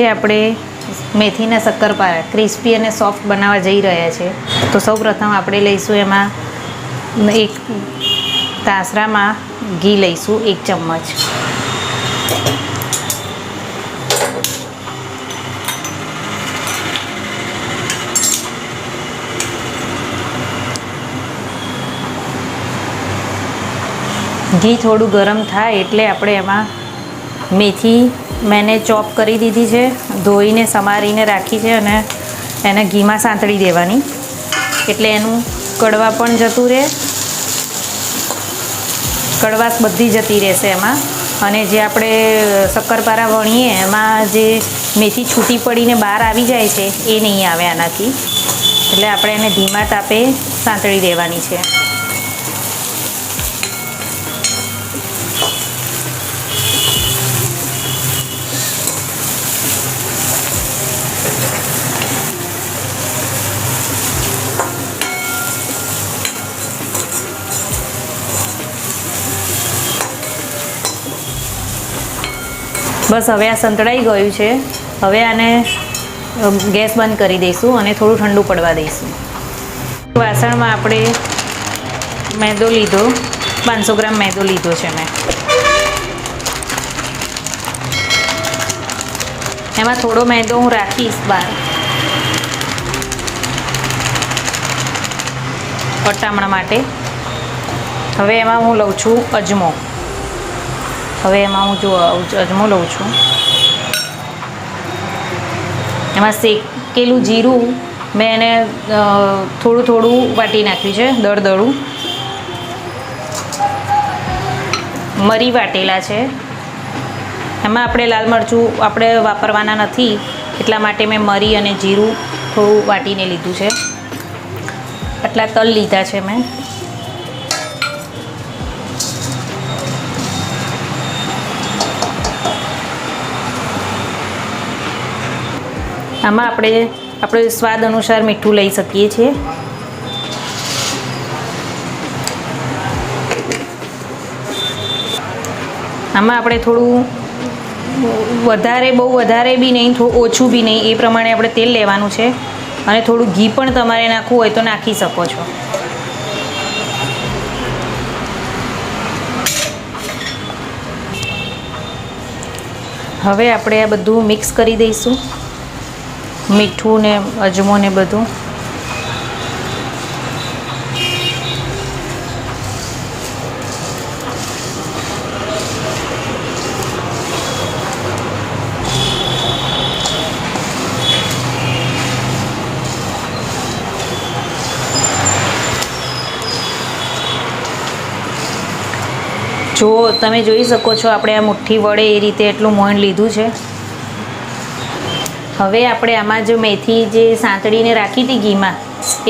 જે આપણે મેથીના શક્કરપારા ક્રિસ્પી અને સોફ્ટ બનાવવા જઈ રહ્યા છે. તો સૌપ્રથમ આપણે લઈશું એમાં એક તાસરામાં ઘી લઈશું એક ચમચ. ઘી થોડું ગરમ થાય એટલે આપણે એમાં મેથી મેને ચોપ કરી દીધી છે, ધોઈને, સમારીને રાખી છે અને એને ઘીમાં સાંતળી દેવાની. એટલે એનું કડવા પણ જતું રહે, કડવાશ બધી જતી રહેશે એમાં. અને જે આપણે શક્કરપારા વણીએ, એમાં જે મેથી છૂટી પડીને બહાર આવી જાય છે, એ નહીં આવે આનાથી. એટલે આપણે એને ધીમા તાપે સાંતળી દેવાની છે. બસ હવે આ સંતળાઈ ગયું છે. હવે આને ગેસ બંધ કરી દઈશું અને થોડું ઠંડુ પડવા દઈશું. વાસણમાં આપણે મેદો લીધો. પાંચસો ગ્રામ મેદો લીધો છે મેં. એમાં થોડો મેંદો હું રાખીશ બહાર અટામણા માટે. હવે એમાં હું લઉં છું અજમો. હવે એમાં હું જો અજમો લઉં છું. એમાં શેકેલું જીરું મેં એને થોડું થોડું વાટી નાખ્યું છે, દળદળું. મરી વાટેલા છે. એમાં આપણે લાલ મરચું આપણે વાપરવાના નથી, એટલા માટે મેં મરી અને જીરું થોડું વાટીને લીધું છે. આટલા તલ લીધા છે મેં. આમાં આપણે આપણે સ્વાદ અનુસાર મીઠું લઈ શકીએ છીએ. આમાં આપણે થોડું વધારે, બહુ વધારે બી નહીં ઓછું બી નહીં, એ પ્રમાણે આપણે તેલ લેવાનું છે. અને થોડું ઘી પણ તમારે નાખવું હોય તો નાખી શકો છો. હવે આપણે આ બધું મિક્સ કરી દઈશું. મીઠું ને અજમો ને બધું. જો તમે જોઈ શકો છો, આપણે આ મુઠ્ઠી વડે એ રીતે એટલું મોણ લીધું છે. હવે આપણે આમાં જો મેથી જે સાંતળીને રાખી હતી ઘીમાં,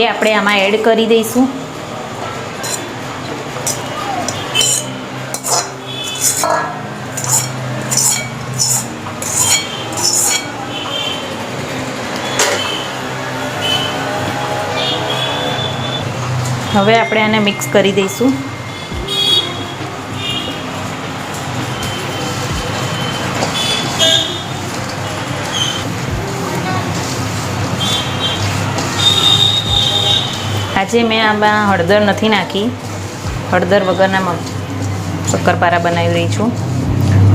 એ આપણે આમાં એડ કરી દઈશું. હવે આપણે આને મિક્સ કરી દઈશું. આજે મેં આમાં હળદર નથી નાખી. હળદર વગરના શક્કરપારા બનાવી રહી છું.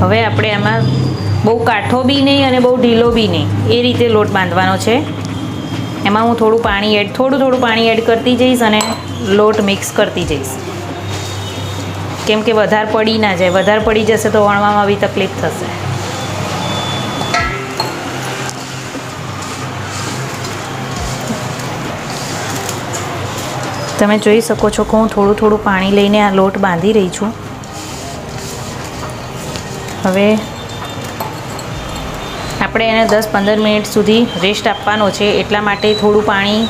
હવે આપણે આમાં બહુ કાઠો બી નહીં અને બહુ ઢીલો બી નહીં. એ રીતે લોટ બાંધવાનો છે. એમાં હું થોડું પાણી એડ થોડું થોડું પાણી એડ કરતી જઈશ અને લોટ મિક્સ કરતી જઈશ. કેમ કે વધારે પડી ના જાય. વધારે પડી જશે તો વણવામાં બી તકલીફ થશે. તમે જોઈ શકો છો કે હું થોડું થોડું પાણી લઈને આ લોટ બાંધી રહી છું. હવે આપણે એને દસ પંદર મિનિટ સુધી રેસ્ટ આપવાનો છે. એટલા માટે થોડું પાણી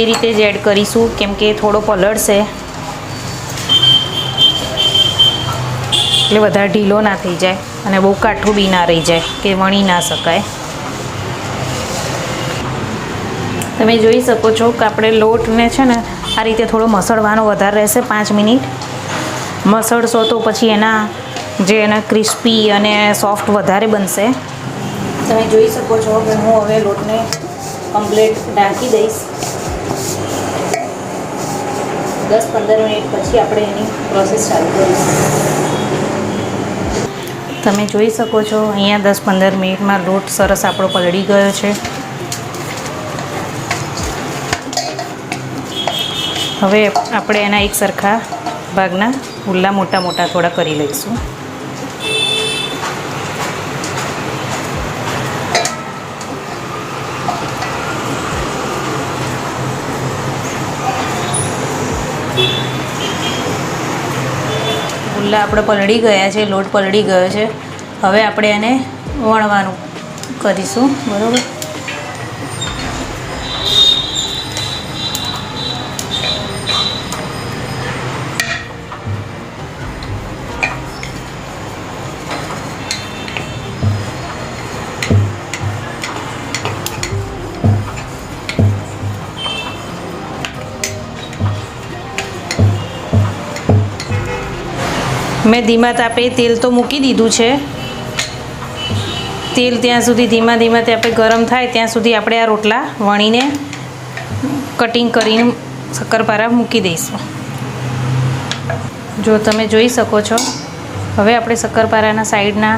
એ રીતે જ એડ કરીશું, કેમ કે થોડો પલળશે. એટલે વધારે ઢીલો ના થઈ જાય અને બહુ કાઠું બી ના રહી જાય, કે વણી ના શકાય. તમે જોઈ શકો છો કે આપણે લોટને છે ને આ રીતે થોડો મસળવાનો વધારે રહેશે, પાંચ મિનિટ. મસળશો તો પછી એના જે એના ક્રિસ્પી અને સોફ્ટ વધારે બનશે. તમે જોઈ શકો છો કે હું હવે લોટને કમ્પ્લીટ ઢાંકી દઈશ. દસ પંદર મિનિટ પછી આપણે એની પ્રોસેસ ચાલુ કરીશું. તમે જોઈ શકો છો અહીંયા દસ પંદર મિનિટમાં લોટ સરસ આપણો પલળી ગયો છે. હવે આપણે એના એક સરખા ભાગના ઉલ્લા મોટા મોટા થોડા કરી લઈશું. ગુલ્લા આપણે પલળી ગયા છે, લોટ પલળી ગયો છે. હવે આપણે એને વણવાનું કરીશું, બરાબર? મેં ધીમા તાપે તેલ તો મૂકી દીધું છે. તેલ ત્યાં સુધી ધીમા ધીમા તાપે ગરમ થાય, ત્યાં સુધી આપણે આ રોટલા વણીને કટિંગ કરીને શક્કરપારા મૂકી દઈશું. જો તમે જોઈ શકો છો, હવે આપણે શક્કરપારાના સાઈડના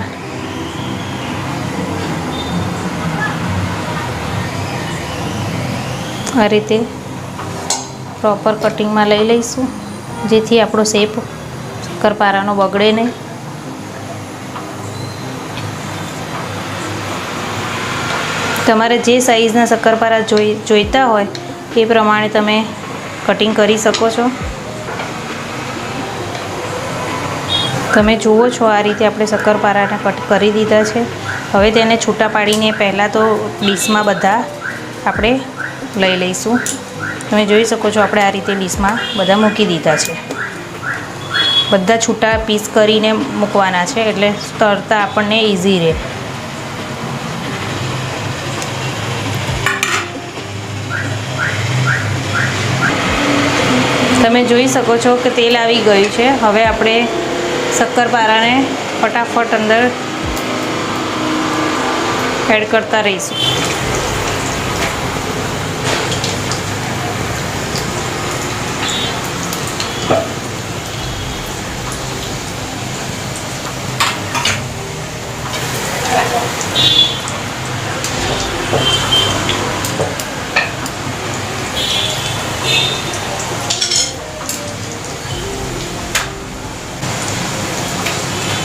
આ રીતે પ્રોપર કટિંગમાં લઈ લઈશું, જેથી આપણો શેપ શક્કરપારાનો બગડે નહીં. તમારે જે સાઈઝના શક્કરપારા જોઈ, જોઈતા હોય, એ પ્રમાણે તમે કટિંગ કરી શકો છો. તમે જુઓ છો આ રીતે આપણે શક્કરપારાને કટ કરી દીધા છે. હવે તેને છૂટા પાડીને પહેલાં તો ડીશમાં બધા આપણે લઈ લઈશું. તમે જોઈ શકો છો આપણે આ રીતે ડીશમાં બધા મૂકી દીધા છે. બધા છૂટા પીસ કરીને મૂકવાના છે એટલે તરતા આપણને ઇઝી રહે. તમે જોઈ શકો છો કે તેલ આવી ગયું છે. હવે આપણે શક્કરપારાને ફટાફટ અંદર એડ કરતા રહીશું.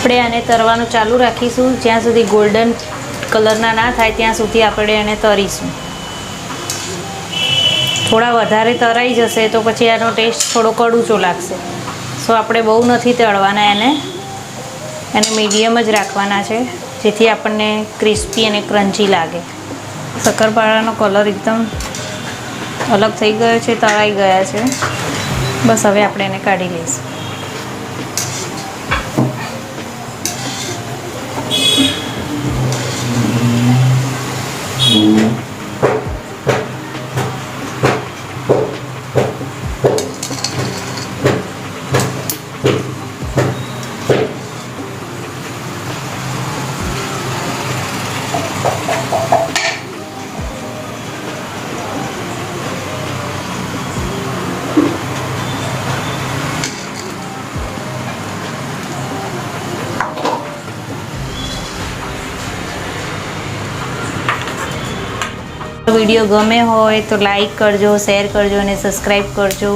આપણે આને તરવાનું ચાલુ રાખીશું. જ્યાં સુધી ગોલ્ડન કલરના ના થાય, ત્યાં સુધી આપણે એને તરીશું. થોડા વધારે તરાઈ જશે તો પછી આનો ટેસ્ટ થોડો કડુચો લાગશે. સો આપણે બહુ નથી તળવાના એને. એને મીડિયમ જ રાખવાના છે, જેથી આપણને ક્રિસ્પી અને ક્રન્ચી લાગે. શક્કરપારાનો કલર એકદમ અલગ થઈ ગયો છે, તળાઈ ગયા છે. બસ, હવે આપણે એને કાઢી લઈશું. niya. Thank you. વીડિયો ગમે હોય તો લાઈક કરજો શેર કરજો અને સબસ્ક્રાઈબ કરજો.